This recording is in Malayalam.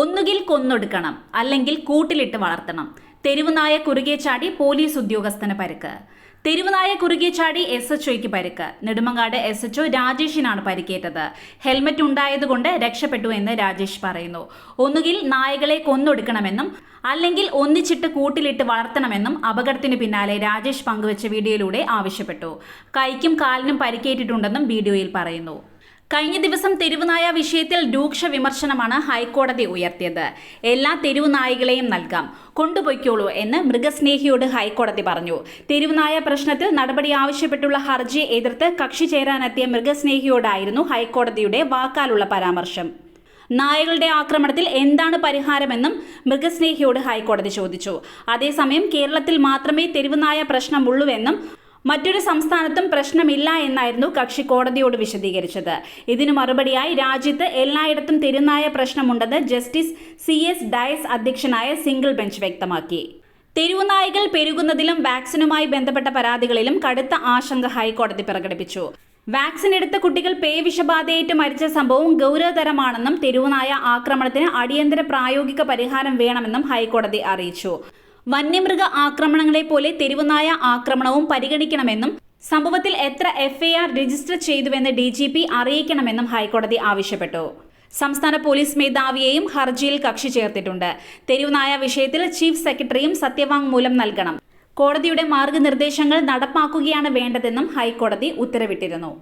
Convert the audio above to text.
ഒന്നുകിൽ കൊന്നൊടുക്കണം അല്ലെങ്കിൽ കൂട്ടിലിട്ട് വളർത്തണം. തെരുവുനായ കുറുകെ ചാടി പോലീസ് ഉദ്യോഗസ്ഥന് പരുക്ക്. തെരുവുനായ കുറുകെ ചാടി എസ് എച്ച് ഒയ്ക്ക് പരുക്ക്. നെടുമങ്ങാട് എസ് എച്ച് ഒ രാജേഷിനാണ് പരിക്കേറ്റത്. ഹെൽമറ്റ് ഉണ്ടായതുകൊണ്ട് രക്ഷപ്പെട്ടു എന്ന് രാജേഷ് പറയുന്നു. ഒന്നുകിൽ നായകളെ കൊന്നൊടുക്കണമെന്നും അല്ലെങ്കിൽ ഒന്നിച്ചിട്ട് കൂട്ടിലിട്ട് വളർത്തണമെന്നും അപകടത്തിന് പിന്നാലെ രാജേഷ് പങ്കുവച്ച വീഡിയോയിലൂടെ ആവശ്യപ്പെട്ടു. കൈക്കും കാലിനും പരിക്കേറ്റിട്ടുണ്ടെന്നും വീഡിയോയിൽ പറയുന്നു. കഴിഞ്ഞ ദിവസം തെരുവുനായ വിഷയത്തിൽ രൂക്ഷ വിമർശനമാണ് ഹൈക്കോടതി ഉയർത്തിയത്. എല്ലാ തെരുവുനായകളെയും നൽകാം. കൊണ്ടുപോയിക്കോളൂ എന്ന് മൃഗസ്നേഹിയോട് ഹൈക്കോടതി പറഞ്ഞു. തെരുവുനായ പ്രശ്നത്തിൽ നടപടി ആവശ്യപ്പെട്ടുള്ള ഹർജി എതിർത്ത് കക്ഷി ചേരാനെത്തിയ മൃഗസ്നേഹിയോടായിരുന്നു ഹൈക്കോടതിയുടെ വാക്കാലുള്ള പരാമർശം. നായകളുടെ ആക്രമണത്തിൽ എന്താണ് പരിഹാരമെന്നും മൃഗസ്നേഹിയോട് ഹൈക്കോടതി ചോദിച്ചു. അതേസമയം കേരളത്തിൽ മാത്രമേ തെരുവുനായ പ്രശ്നമുള്ളൂവെന്നും മറ്റൊരു സംസ്ഥാനത്തും പ്രശ്നമില്ല എന്നായിരുന്നു കക്ഷി കോടതിയോട് വിശദീകരിച്ചത്. ഇതിനു മറുപടിയായി രാജ്യത്ത് എല്ലായിടത്തും തിരുനായ പ്രശ്നമുണ്ടെന്ന് ജസ്റ്റിസ് സി എസ് ഡയസ് അധ്യക്ഷനായ സിംഗിൾ ബെഞ്ച് വ്യക്തമാക്കി. തെരുവുനായകൾ പെരുകുന്നതിലും വാക്സിനുമായി ബന്ധപ്പെട്ട പരാതികളിലും കടുത്ത ആശങ്ക ഹൈക്കോടതി പ്രകടിപ്പിച്ചു. വാക്സിൻ എടുത്ത കുട്ടികൾ പേ വിഷബാധയേറ്റ് മരിച്ച സംഭവം ഗൗരവതരമാണെന്നും തെരുവുനായ ആക്രമണത്തിന് അടിയന്തര പ്രായോഗിക പരിഹാരം വേണമെന്നും ഹൈക്കോടതി അറിയിച്ചു. വന്യമൃഗ ആക്രമണങ്ങളെ പോലെ തെരുവുനായ ആക്രമണവും പരിഗണിക്കണമെന്നും സംഭവത്തിൽ എത്ര എഫ്ഐആർ രജിസ്റ്റർ ചെയ്തുവെന്ന് ഡി ജി പി അറിയിക്കണമെന്നും ഹൈക്കോടതി ആവശ്യപ്പെട്ടു. സംസ്ഥാന പോലീസ് മേധാവിയെയും ഹർജിയിൽ കക്ഷി ചേർത്തിട്ടുണ്ട്. തെരുവുനായ വിഷയത്തിൽ ചീഫ് സെക്രട്ടറിയും സത്യവാങ്മൂലം നൽകണം. കോടതിയുടെ മാർഗനിർദ്ദേശങ്ങൾ നടപ്പാക്കുകയാണ് വേണ്ടതെന്നും ഹൈക്കോടതി ഉത്തരവിട്ടിരുന്നു.